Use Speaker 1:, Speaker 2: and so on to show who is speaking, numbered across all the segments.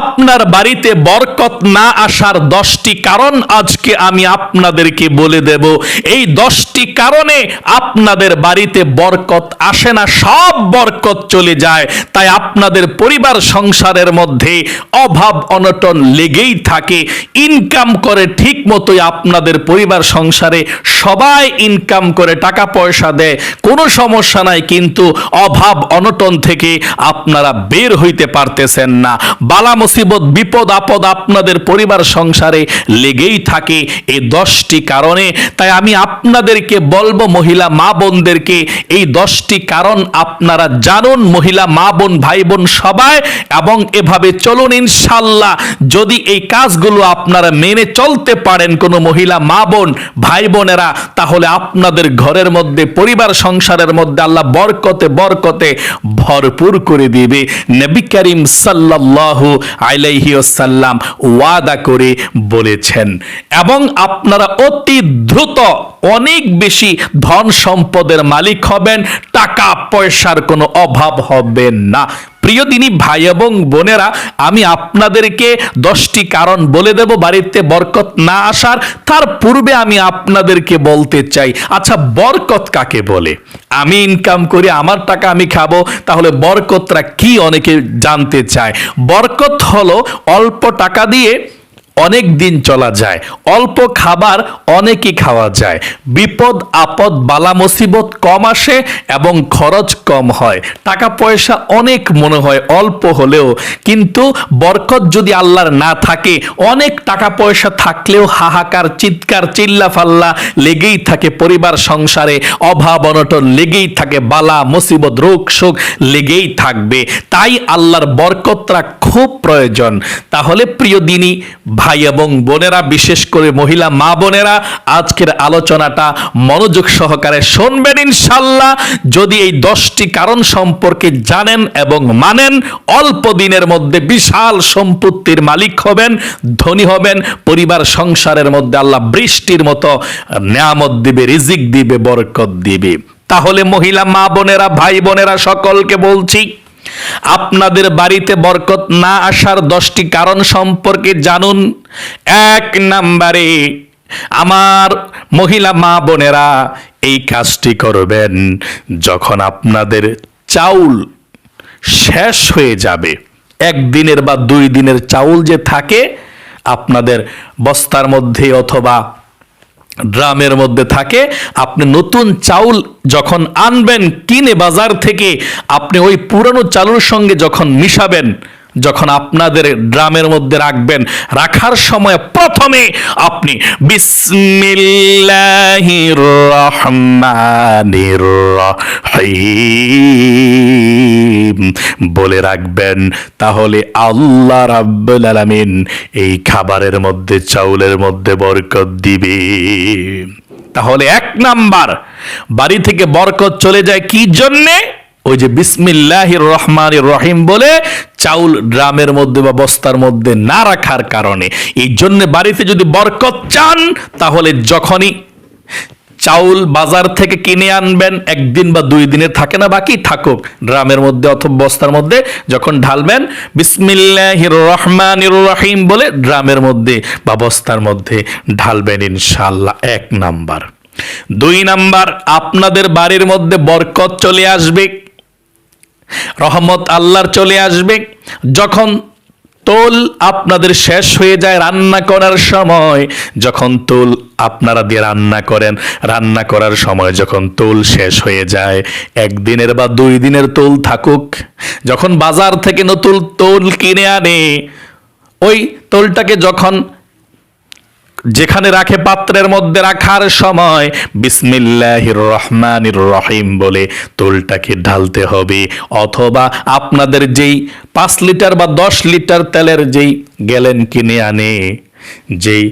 Speaker 1: আপনার বাড়িতে বরকত না আসার দশটি কারণ আজকে আমি আপনাদেরকে বলে দেব। এই দশটি কারণে আপনাদের বাড়িতে বরকত আসে না, সব বরকত চলে যায়। তাই আপনাদের পরিবার সংসারের মধ্যে অভাব অনটন লেগেই থাকে। ইনকাম করে ঠিক মতোই আপনাদের পরিবার সংসারে সবাই ইনকাম করে টাকা পয়সা দেয়। কোনো সমস্যা নাই, কিন্তু অভাব অনটন থেকে আপনারা বের হইতে পারতেছেন না। বালা মুসিবত, বিপদ, আপদ আপনাদের পরিবার সংসারে লেগেই থাকে এই দশটি কারণে। তাই আমি আপনাদেরকে বলব মহিলা মা বোনদেরকে, এই দশটি কারণ আপনারা জানুন, মহিলা মা বোন, ভাই বোন সবাই, এবং এভাবে চলুন ইনশাল্লাহ যদি এই কাজগুলো আপনারা মেনে চলতে পারেন কোনো মহিলা মা বোন, ভাই বোনেরা, তাহলে আপনাদের ঘরের মধ্যে, পরিবার সংসারের মধ্যে আল্লাহ বরকতে বরকতে ভরপুর করে দিবে। নবী করিম সাল্লাল্লাহু আলাইহি ওয়াসাল্লাম ওয়াদা করে বলেছেন। এবং আপনারা অতি দ্রুত অনেক বেশি ধন সম্পদের মালিক হবেন, টাকা পয়সার কোনো অভাব হবে না। প্রিয় দিনী ভাই এবং বোনেরা, আমি আপনাদেরকে দশটি কারণ বলে দেব, বাড়িতে বরকত না আসার। তার পূর্বে আমি আপনাদেরকে বলতে চাই আচ্ছা বরকত কাকে বলে? আমি ইনকাম করি, আমার টাকা আমি খাব, তাহলে বরকতরা কি অনেকে জানতে চায়? বরকত হলো অল্প টাকা দিয়ে অনেক দিন চলা যায়, অল্প খাবার অনেকই খাওয়া যায়। বিপদ, আপদ, বালা মুসিবত কম আসে এবং খরচ কম হয়। টাকা পয়সা অনেক মনে হয়, অল্প হলেও। কিন্তু বরকত যদি আল্লাহর না থাকে, অনেক টাকা পয়সা থাকলেও হাহাকার, চিৎকার চিল্লা ফাল্লা লেগেই থাকে পরিবার সংসারে। অভাব, অনটন লেগেই থাকে, বালা মুসিবত, রোগ, শোক লেগেই থাকবে। তাই আল্লাহর বরকতরা খুব প্রয়োজন। তাহলে প্রিয় দিনী ভাই এবং বোনেরা, বিশেষ করে মহিলা মা বোনেরা, আজকের আলোচনাটা মনোযোগ সহকারে শুনবেন ইনশাল্লাহ যদি এই দশটি কারণ সম্পর্কে জানেন এবং মানেন, অল্প দিনের মধ্যে বিশাল সম্পত্তির মালিক হবেন, ধনী হবেন, পরিবার সংসারের মধ্যে আল্লাহ বৃষ্টির মতো নিয়ামত দিবে, রিজিক দিবে, বরকত দিবে। তাহলে মহিলা মা বোনেরা, ভাই বোনেরা সকলকে বলছি আপনাদের বাড়িতে বরকত না আসার দশটি কারণ সম্পর্কে জানুন। এক নাম্বারে, আমার মহিলা মা বোনেরা এই কাজটি করবেন যখন আপনাদের চাউল শেষ হয়ে যাবে। একদিনের বা দুই দিনের চাউল যে থাকে, আপনাদের বস্তার মধ্যে অথবা ড্রামের মধ্যে থাকে। আপনি নতুন চাউল যখন আনবেন, কিনে বাজার থেকে আপনি ওই পুরনো চালুর সঙ্গে যখন মিশাবেন, যখন আপনাদের ড্রামের মধ্যে রাখবেন, রাখার সময় প্রথমে আপনি বিসমিল্লাহির রহমানির রহিম। বলে রাখবেন, তাহলে আল্লাহ রাব্বুল আলামিন এই খাবারের মধ্যে, চাউলের মধ্যে বরকত দিবে। তাহলে এক নাম্বার, বাড়ি থেকে বরকত চলে যায় কি জন্যে? ওই যে বিসমিল্লাহির রহমানির রহিম বলে চাউল ড্রামের মধ্যে বা বস্তার মধ্যে না রাখার কারণে। এই জন্য বাড়িতে যদি বরকত চান, তাহলে যখনই চাউল বাজার থেকে কিনে আনবেন, একদিন বা দুই দিনে থাকে না, বাকি থাকুক। ড্রামের মধ্যে অথবা বস্তার মধ্যে যখন ঢালবেন, বিসমিল্লাহির রহমানির রহিম বলে ড্রামের মধ্যে বা বস্তার মধ্যে ঢালবেন ইনশাল্লাহ এক নাম্বার। দুই নাম্বার, আপনাদের বাড়ির মধ্যে বরকত চলে আসবে, রহমত আল্লাহর চলে আসবে। যখন তোল আপনাদের শেষ হয়ে যায় রান্না করার সময়। যখন তোল আপনারা দিয়ে রান্না করেন, রান্না করার সময় যখন তোল শেষ হয়ে যায়, একদিনের বা দুই দিনের তোল থাকুক। যখন বাজার থেকে নতুন তোল কিনে আনে, ওই তোলটাকে যখন যেখানে রাখে পাত্রের মধ্যে রাখার সময়, বিসমিল্লাহির রহমানির রহিম বলে তোলটাকে ঢালতে হবে। অথবা আপনাদের যেই পাঁচ লিটার বা দশ লিটার তেলের যেই গ্যালেন কিনে আনে যেই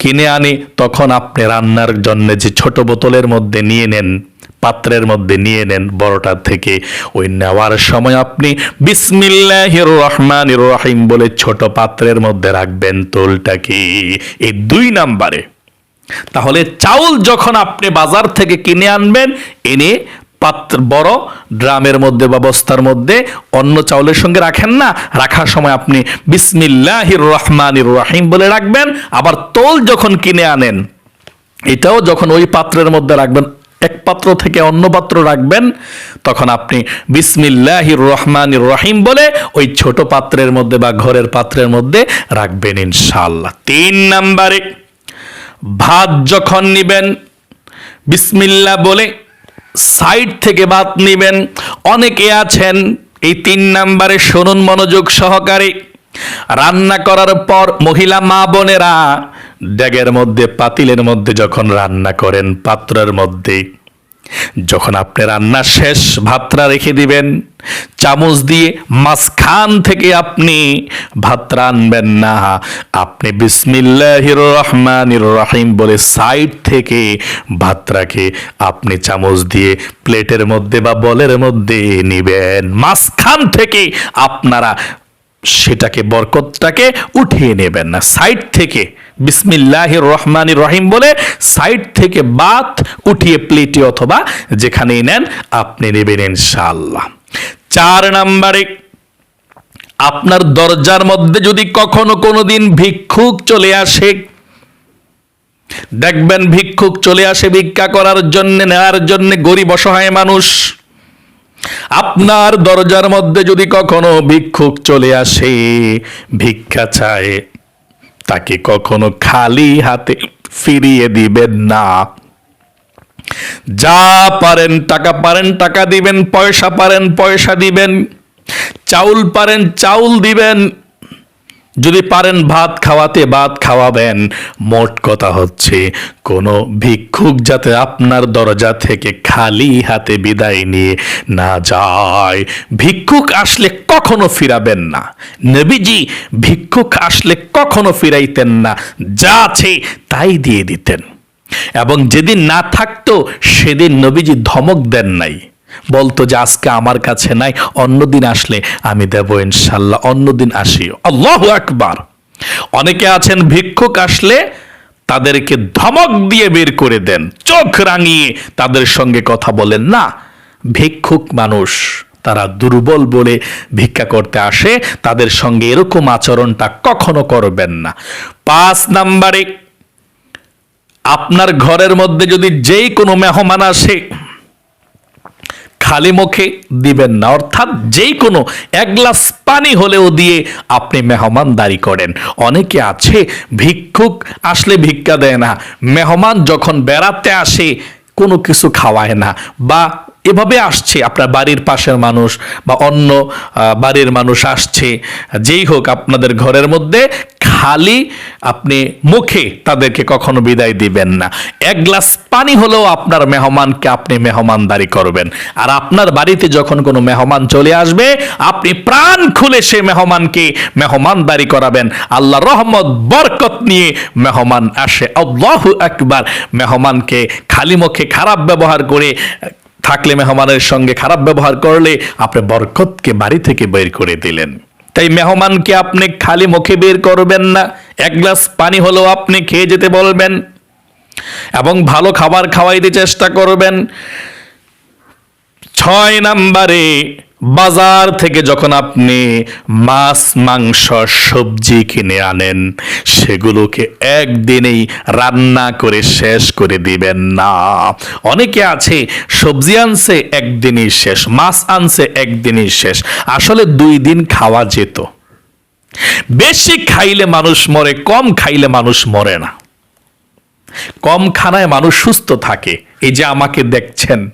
Speaker 1: কিনে আনি, তখন আপনি রান্নার জন্য যে ছোট বোতলের মধ্যে নিয়ে নেন, পাত্রের মধ্যে নিয়ে নেন বড়টার থেকে, ওই নেওয়ার সময় আপনি বিসমিল্লাহির রহমানির রহিম বলে ছোট পাত্রের মধ্যে রাখবেন তোলটাকে, এই দুই নাম্বারে। তাহলে চাউল যখন আপনি বাজার থেকে কিনে আনবেন, এনে পাত্র বড় ড্রামের মধ্যে বা বস্তার মধ্যে অন্য চাউলের সঙ্গে রাখেন না। রাখার সময় আপনি বিসমিল্লাহির রহমানির রহিম বলে রাখবেন। আবার তোল যখন কিনে আনেন, এটাও যখন ওই পাত্রের মধ্যে রাখবেন, এক পাত্র থেকে অন্য পাত্র রাখবেন, তখন আপনি বিসমিল্লাহির রহমানির রহিম বলে ওই ছোট পাত্রের মধ্যে বা ঘরের পাত্রের মধ্যে রাখবেন ইনশাআল্লাহ। তিন নাম্বারে, ভাত যখন নিবেন বিসমিল্লা বলে সাইড থেকে বাদ নেবেন। অনেকে আছেন এই তিন নাম্বারে শুনুন মনোযোগ সহকারে। রান্না করার পর মহিলা মা বোনেরা ড্যাগের মধ্যে, পাতিলের মধ্যে যখন রান্না করেন, পাত্রের মধ্যে, যখন আপনি রান্না শেষ ভাতটা রেখে দিবেন চামচ দিয়ে মাঝখান থেকে আপনি ভাত রানবেন না। আপনি বিসমিল্লাহির রহমানির রহিম বলে সাইড থেকে ভাতটাকে আপনি চামচ দিয়ে প্লেটের মধ্যে বা বলের মধ্যে নিবেন। মাঝখান থেকে আপনারা সেটাকে, বরকতটাকে উঠিয়ে নেবেন না। সাইড থেকে বিসমিল্লাহির রহমানির রহিম বলে সাইড থেকে বাত উঠিয়ে প্লেটে অথবা যেখানেই নেন আপনি নেবেন ইনশাআল্লাহ। চার নাম্বারে, আপনার দরজার মধ্যে যদি কখনো কোনো দিন ভিক্ষুক চলে আসে, দেখবেন ভিক্ষুক চলে আসে ভিক্ষা করার জন্য, নেওয়ার জন্য গরিব অসহায় মানুষ। আপনার দরজার মধ্যে যদি কখনো ভিক্ষুক চলে আসে, ভিক্ষা চায়, তাকে কখনো খালি হাতে ফিরিয়ে দিবেন না। যা পারেন টাকা পারেন, টাকা দিবেন, পয়সা পারেন, পয়সা দিবেন। চাউল পারেন, চাউল দিবেন। যদি পারেন ভাত খাওয়াতে, ভাত খাওয়াবেন। মোট কথা হচ্ছে, কোনো ভিক্ষুক যাতে আপনার দরজা থেকে খালি হাতে বিদায় নিয়ে না যায়। ভিক্ষুক আসলে কখনো ফিরাবেন না। নবীজি, ভিক্ষুক আসলে কখনো ফিরাইতেন না। যা আছে তাই দিয়ে দিতেন। এবং যেদিন না থাকতো, সেদিন নবীজি ধমক দেন নাই। বলতো যে, আজকে আমার কাছে নাই অন্যদিন আসলে আমি দেব ইনশাল্লাহ অন্যদিন আসিও। আল্লাহ আকবার। অনেকে আছেন, ভিক্ষুক আসলে তাদেরকে ধমক দিয়ে বের করে দেন, চোখ রাঙিয়ে তাদের সঙ্গে কথা বলেন। না, ভিক্ষুক মানুষ, তারা দুর্বল বলে ভিক্ষা করতে আসে, তাদের সঙ্গে এরকম আচরণটা কখনো করবেন না। পাঁচ নাম্বারে আপনার ঘরের মধ্যে যদি যেই কোনো মেহমান আসে, খালি মুখে দিবেন না। অর্থাৎ যেই কোনো এক গ্লাস পানি হলেও দিয়ে আপনি মেহমান মেহমানদারি করেন। অনেকে আছে, ভিক্ষুক আসলে ভিক্ষা দেয় না। মেহমান যখন বেড়াতে আসে, কোনো কিছু খাওয়ায় না। বা এভাবে আসছে, আপনার বাড়ির পাশের মানুষ বা অন্য বাড়ির মানুষ আসছে। যেই হোক, আপনাদের ঘরের মধ্যে খালি আপনি মুখে তাদেরকে কখনো বিদায় দিবেন না। এক গ্লাস পানি হলেও আপনার মেহমানকে আপনি মেহমানদারি করবেন। আর আপনার বাড়িতে যখন কোনো মেহমান চলে আসবে, আপনি প্রাণ খুলে সে মেহমানকে মেহমানদারি করাবেন। আল্লাহ রহমত, বরকত নিয়ে মেহমান আসে। আল্লাহু একবার মেহমানকে খালি মুখে খারাপ ব্যবহার করে থাকলে, মেহমানের সঙ্গে খারাপ ব্যবহার করলে আপনি বরকতকে বাড়ি থেকে বের করে দিলেন। তাই মেহমানকে আপনি খালি মুখে বের করবেন না? এক গ্লাস পানি হলেও আপনি খেয়ে যেতে বলবেন এবং ভালো খাবার খাওয়াইতে চেষ্টা করবেন। ছয় নাম্বারে বাজার থেকে যখন আপনি মাছ, মাংস, সবজি কিনে আনেন, সেগুলোকে একদিনেই রান্না করে শেষ করে দিবেন না। অনেকে আছে, সবজি আনছে, একদিনই শেষ। মাছ আনছে, একদিনই শেষ। আসলে দুই দিন খাওয়া যেত। বেশি খাইলে মানুষ মরে, কম খাইলে মানুষ মরে না। কম খানায় মানুষ সুস্থ থাকে। এই যে আমাকে দেখছেন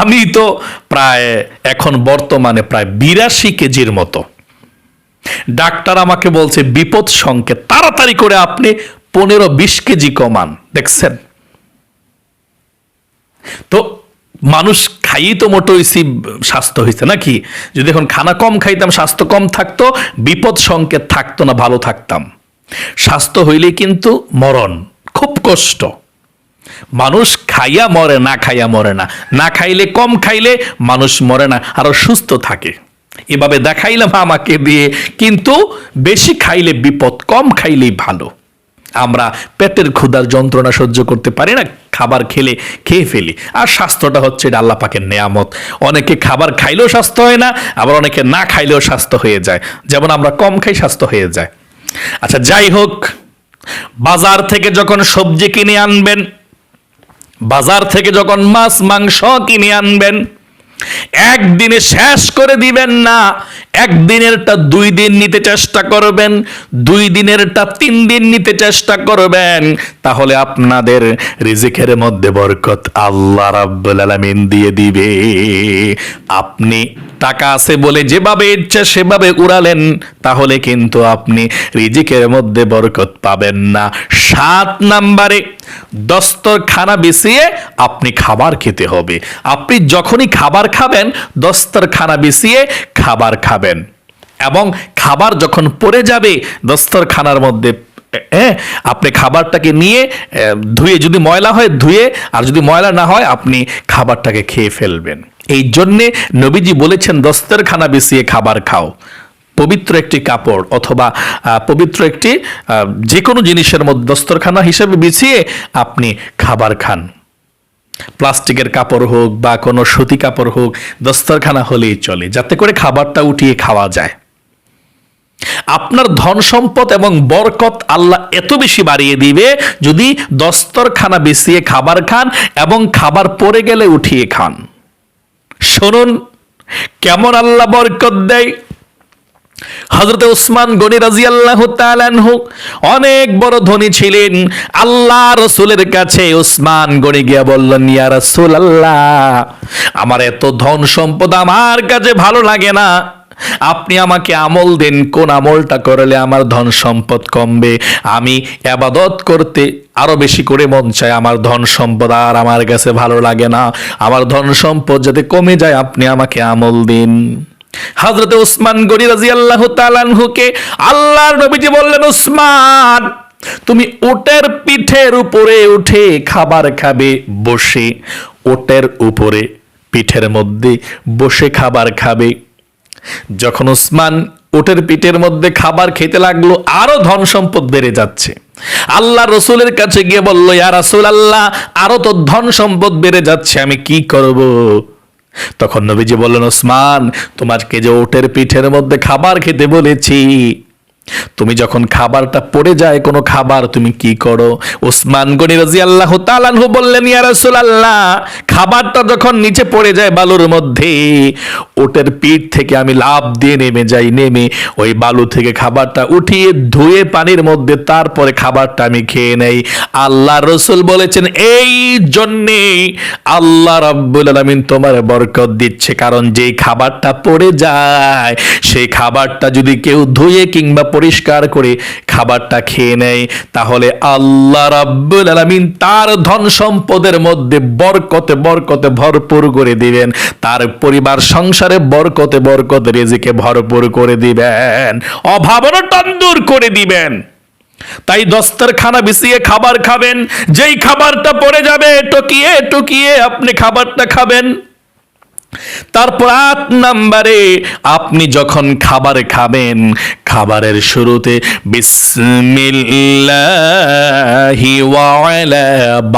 Speaker 1: আমি তো প্রায়, এখন বর্তমানে প্রায় বিরাশি কেজির মতো। ডাক্তার আমাকে বলছে, বিপদ সংকেত, তাড়াতাড়ি করে আপনি পনেরো বিশ কেজি কমান, দেখছেন? তো মানুষ খাইই তো মোটো হয়েছি স্বাস্থ্য হয়েছে নাকি? যদি এখন খানা কম খাইতাম, স্বাস্থ্য কম থাকতো, বিপদ সংকেত থাকতো না, ভালো থাকতাম। স্বাস্থ্য হইলে কিন্তু মরণ, খুব কষ্ট। মানুষ খাইয়া মরে না, খাইয়া মরে না। না খাইলে কম খাইলে মানুষ মরে না, আরও সুস্থ থাকে। এভাবে দেখাইলাম আমাকে দিয়ে, কিন্তু বেশি খাইলে বিপদ, কম খাইলেই ভালো। আমরা পেটের ক্ষুধার যন্ত্রণা সহ্য করতে পারি না, খাবার খেলে, খেয়ে ফেলি। আর স্বাস্থ্যটা হচ্ছে এটা আল্লাহ পাকের নেয়ামত। অনেকে খাবার খাইলেও স্বাস্থ্য হয় না, আবার অনেকে না খাইলেও স্বাস্থ্য হয়ে যায়। যেমন আমরা কম খাই, স্বাস্থ্য হয়ে যায়। আচ্ছা যাই হোক, বাজার থেকে যখন সবজি কিনে আনবেন বাজার থেকে যখন মাছ মাংস কিনে আনবেন একদিনে শেষ করে দিবেন না, একদিনেরটা দুই দিন নিতে চেষ্টা করবেন, দুই দিনেরটা তিন দিন নিতে চেষ্টা করবেন, তাহলে আপনাদের রিজিকের মধ্যে বরকত আল্লাহ রাব্বুল আলামিন দিয়ে দিবে। আপনি টাকা আছে বলে যেভাবে ইচ্ছা সেভাবে উড়ালেন, তাহলে কিন্তু আপনি রিজিকের মধ্যে বরকত পাবেন না। সাত নাম্বারে দস্তরখানা বিছিয়ে আপনি খাবার খেতে হবে। আপনি যখনই খাবার খাবেন, দস্তরখানা বিছিয়ে খাবার খাবেন। এবং খাবার যখন পড়ে যাবে, দস্তরখানার মধ্যে হ্যাঁ আপনি খাবারটাকে নিয়ে ধুয়ে যদি ময়লা হয়, ধুয়ে, আর যদি ময়লা না হয়, আপনি খাবারটাকে খেয়ে ফেলবেন। এই জন্যে নবীজি বলেছেন, দস্তরখানা বিছিয়ে খাবার খাও। পবিত্র একটি কাপড় অথবা পবিত্র একটি যে কোনো জিনিসের মধ্যে দস্তরখানা হিসেবে বিছিয়ে আপনি খাবার খান। প্লাস্টিকের কাপড় হোক বা কোনো সুতি কাপড় হোক, দস্তরখানা হলেই চলে, যাতে করে খাবারটা উঠিয়ে খাওয়া যায়। আপনার ধন সম্পদ এবং বরকত আল্লাহ এত বেশি বাড়িয়ে দিবে, যদি দস্তরখানা বিছিয়ে খাবার খান এবং খাবার পরে গেলে উঠিয়ে খান। শুনুন, কেমন আল্লাহ বরকত দেয়? হজরত উসমান গনি রাজি আল্লাহ অনেক বড় ধনী ছিলেন। আল্লাহ রসুলের কাছে উসমান গনি গিয়া বললেন, ইয়া রসুল আল্লাহ আমার এত ধন সম্পদ আমার কাছে ভালো লাগে না। আপনি আমাকে আমল দিন, কোন আমলটা করলে আমার ধন সম্পদ কমবে? আমি আবাদত করতে আরও বেশি করে মন চায় আমার ধন সম্পদ আর আমার কাছে ভালো লাগে না। আমার ধন সম্পদ যাতে কমে যায়, আপনি আমাকে আমল দিন। হজরত উসমান গনি রাজি আল্লাহ তালানহুকে আল্লাহর নবীজি বললেন উসমান তুমি ওটের পিঠের উপরে উঠে খাবার খাবে, বসে ওটের উপরে পিঠের মধ্যে বসে খাবার খাবে। যখন উসমান ওটের পিঠের মধ্যে খাবার খেতে লাগল, আরও ধন সম্পদ বেড়ে যাচ্ছে। আল্লাহ রসুলের কাছে গিয়ে বলল, ইয়া রাসূল আল্লাহ আরও তো ধন সম্পদ বেড়ে যাচ্ছে, আমি কি করব? তখন নবীজি বললেন ওসমান তোমাকে যে ওটের পিঠের মধ্যে খাবার খেতে বলেছি তুমি যখন খাবারটা পড়ে যায় কোনো খাবার, তুমি কি করো? ওসমান গনি রাজি আল্লাহ তালানহু বললেন, ইয়া রাসূলুল্লাহ, খাবারটা যখন নিচে পড়ে যায় বালুর মধ্যে, ওটের পিঠ থেকে আমি লাভ দিয়ে নেমে যাই, নেমে ওই বালু থেকে খাবারটা উঠিয়ে ধুয়ে পানির মধ্যে তারপরে খাবারটা আমি খেয়ে নেই। আল্লাহ রসুল বলেছেন, এই জন্যেই আল্লাহ রাব্বুল আলামিন তোমার বরকত দিচ্ছে, কারণ যেই খাবারটা পড়ে যায়, সেই খাবারটা যদি কেউ ধুয়ে কিংবা পরিষ্কার করে খাবারটা খেয়ে নেয়, তাহলে আল্লাহ রাব্বুল আলামিন তার ধন সম্পদের মধ্যে বরকতে বরকতে ভরপুর করে দিবেন, তার পরিবার সংসারে বরকতে বরকতে রেজিকে ভরপুর করে দিবেন, অভাবনা তন্দুর করে দিবেন। তাই দস্তরখানা বিছিয়ে খাবার খাবেন, যেই খাবারটা পড়ে যাবে টকিয়ে টকিয়ে আপনি খাবারটা খাবেন। তারপর আট নাম্বারে আপনি যখন খাবার খাবেন, খাবারের শুরুতে বিসমিল্লাহি ওয়ালা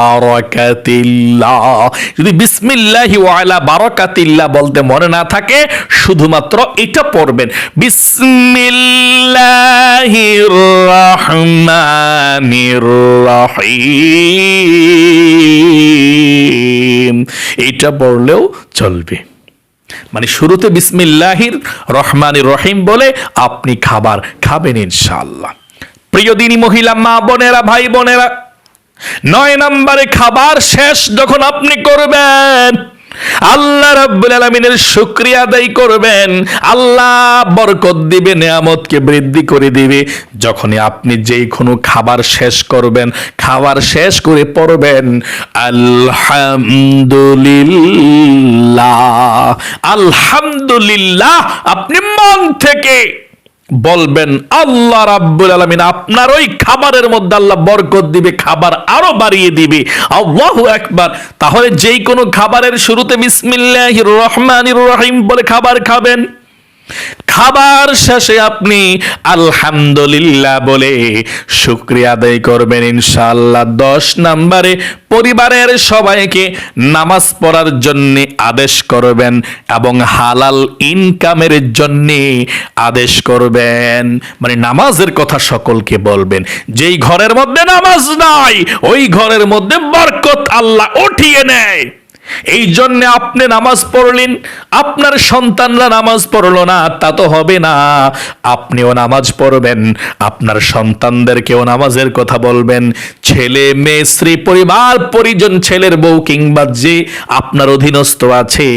Speaker 1: বারাকাতিল্লাহ। যদি বিসমিল্লাহি ওয়ালা বারাকাতিল্লাহ বলতে মনে না থাকে, শুধুমাত্র এটা পড়বেন, বিসমিল্লাহির রহমানির রহিম। এটা পড়লেও চলবে। মানে শুরুতে বিসমিল্লাহির রহমানির রহিম বলে আপনি খাবার খাবেন ইনশাআল্লাহ। প্রিয় দিনী মহিলা, মা বোনেরা, ভাই বোনেরা, নয় নম্বরে খাবার শেষ যখন আপনি করবেন আল্লাহ রাব্বুল আলামিনের শুকরিয়া আদায় করবেন। আল্লাহ বরকত দিবে, নেয়ামতকে বৃদ্ধি করে দিবে। যখনই আপনি যেই কোনো খাবার শেষ করবেন, খাবার শেষ করে পড়বেন, আলহামদুলিল্লাহ। আলহামদুলিল্লাহ, আপনি মন থেকে বলবেন, আল্লাহ রাব্বুল আলামিন আপনার ওই খাবারের মধ্যে আল্লাহ বরকত দিবে, খাবার আরও বাড়িয়ে দিবে। আল্লাহু একবার তাহলে যেই কোনো খাবারের শুরুতে বিসমিল্লাহির রহমানির রহিম বলে খাবার খাবেন। খাবার শেষে আপনি আলহামদুলিল্লাহ বলে শুক্রিয়া আদায় করবেন ইনশাআল্লাহ। দশ নম্বরে পরিবারের সবাইকে নামাজ পড়ার জন্য আদেশ করবেন এবং হালাল ইনকামের জন্য আদেশ করবেন। মানে নামাজের কথা সকলকে বলবেন। যেই ঘরের মধ্যে নামাজ নাই, ওই ঘরের মধ্যে বরকত আল্লাহ উঠিয়ে নেয়। এই জন্য আপনি নামাজ পড়লেন, আপনার সন্তানরা নামাজ পড়ল না, তা তো হবে না। আপনিও নামাজ পড়বেন, আপনার সন্তানদেরকেও নামাজের কথা বলবেন। ছেলে, মেয়ে, স্ত্রী, পরিবার, পরিজন, ছেলের বউ কিংবা যে আপনার অধীনস্থ আছে,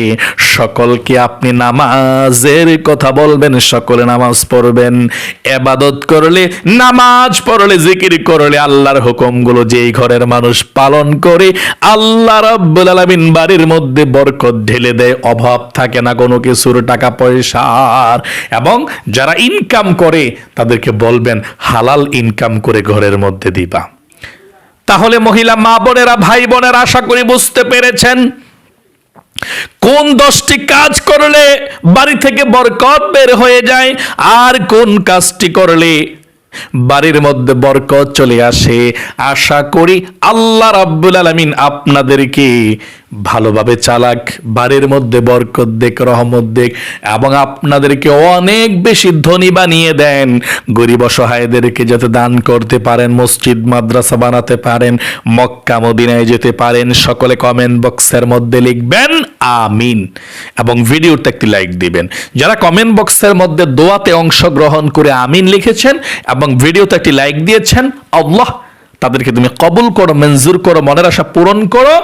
Speaker 1: সকলকে আপনি নামাজের কথা বলবেন, সকলে নামাজ পড়বেন। এবাদত করলে, নামাজ পড়লে, জিকির করলে আল্লাহর হুকুমগুলো যেই ঘরের মানুষ পালন করে, আল্লাহ রাব্বুল আলামিন বাড়ির মধ্যে বরকত ঢেলে দেয়, অভাব থাকে না কোনো কিছুর টাকা পয়সার। এবং যারা ইনকাম করে, তাদেরকে বলবেন, হালাল ইনকাম করে ঘরের মধ্যে দিবা। তাহলে মহিলা মা বোনেরা, ভাই বোনেরা, আশা করি বুঝতে পেরেছেন। কোন দশটি কাজ করলে বাড়ি থেকে বরকত বের হয়ে যায়, আর কোন কাজটি করলে বাড়ির মধ্যে বরকত চলে আসে? আশা করি আল্লাহ রাব্বুল আলামিন আপনাদেরকে ভালোভাবে চালাক, বাড়ির মধ্যে বরকত দেখ রহমত দেখ এবং আপনাদেরকে অনেক বেশি ধনী বানিয়ে দেন। গরিব অসহায়দেরকে যাতে দান করতে পারেন, মসজিদ, মাদ্রাসা বানাতে পারেন, মক্কা, মদিনায় যেতে পারেন, সকলে কমেন্ট বক্সের মধ্যে লিখবেন, আমিন। এবং ভিডিওতে একটি লাইক দিবেন। যারা কমেন্ট বক্সের মধ্যে দোয়াতে অংশগ্রহণ করে আমিন লিখেছেন এবং ভিডিওতে একটি লাইক দিয়েছেন, আল্লাহ তাদেরকে তুমি কবুল করো, মঞ্জুর করো, মনের আশা পূরণ করো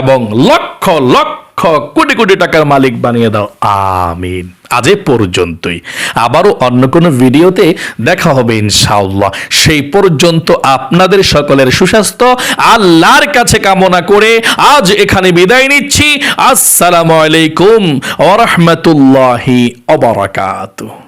Speaker 1: এবং লক্ষ লক্ষ, কোটি কোটি টাকার মালিক বানিয়ে দাও। আমিন। আজ পর্যন্তই। আবারও অন্য কোনো ভিডিওতে দেখা হবে ইনশাআল্লাহ। সেই পর্যন্ত আপনাদের সকলের সুস্বাস্থ্য, আল্লাহর কাছে কামনা করে আজ এখানে বিদায় নিচ্ছি। আসসালামু আলাইকুম ওয়া রাহমাতুল্লাহি ওয়া বারাকাতুহু।